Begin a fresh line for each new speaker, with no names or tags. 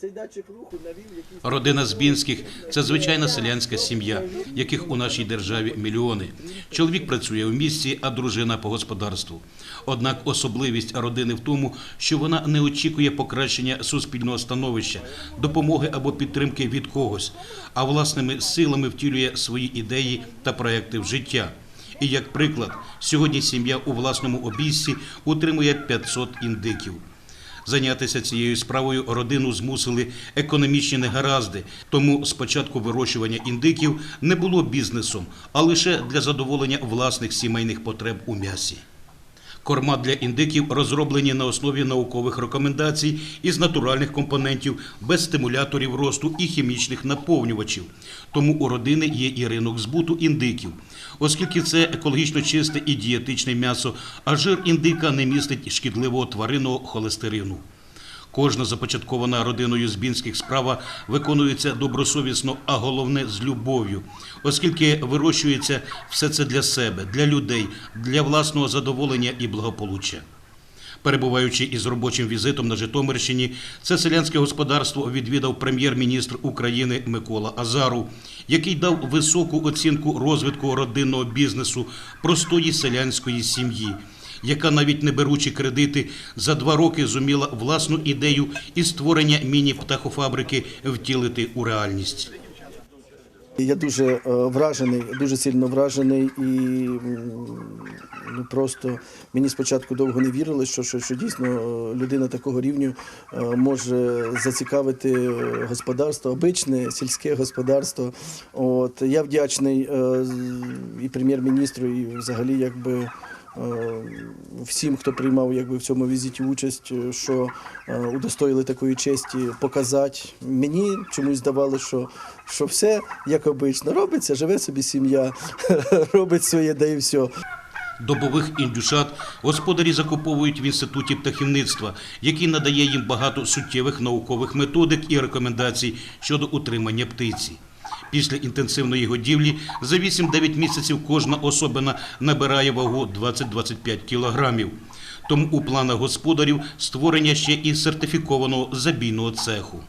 цей датчик руху навів якісь...
Родина Збінських це звичайна селянська сім'я, яких у нашій державі мільйони. Чоловік працює в місті, а дружина по господарству. Однак особливість родини в тому, що вона не очікує покращення суспільного становища, допомоги або підтримки від когось, а власними силами втілює свої ідеї та проекти в життя. І як приклад, сьогодні сім'я у власному обійсті утримує 500 індиків. Зайнятися цією справою родину змусили економічні негаразди. Тому спочатку вирощування індиків не було бізнесом, а лише для задоволення власних сімейних потреб у м'ясі. Корма для індиків розроблені на основі наукових рекомендацій із натуральних компонентів, без стимуляторів росту і хімічних наповнювачів. Тому у родини є і ринок збуту індиків, оскільки це екологічно чисте і дієтичне м'ясо, а жир індика не містить шкідливого тваринного холестерину. Кожна започаткована родиною збінських справа виконується добросовісно, а головне з любов'ю, оскільки вирощується все це для себе, для людей, для власного задоволення і благополуччя. Перебуваючи із робочим візитом на Житомирщині, це селянське господарство відвідав прем'єр-міністр України Микола Азаров, який дав високу оцінку розвитку родинного бізнесу простої селянської сім'ї, яка, навіть не беручи кредити, за два роки зуміла власну ідею і створення міні-птахофабрики втілити у реальність.
Я дуже е, вражений, дуже сильно вражений і ну, просто мені спочатку довго не вірили, що, що, що дійсно е, людина такого рівню е, може зацікавити господарство, обичне сільське господарство. От, я вдячний і прем'єр-міністру, і взагалі якби. Е, Всім, хто приймав якби, в цьому візиті участь, е, що е, удостоїли такої честі показати. Мені чомусь здавалося, що, що все як обично робиться, живе собі сім'я, робить своє, да і все.
Добових індюшат господарі закуповують в інституті птахівництва, який надає їм багато суттєвих наукових методик і рекомендацій щодо утримання птиці. Після інтенсивної годівлі за 8-9 місяців кожна особина набирає вагу 20-25 кілограмів. Тому у планах господарів створення ще і сертифікованого забійного цеху.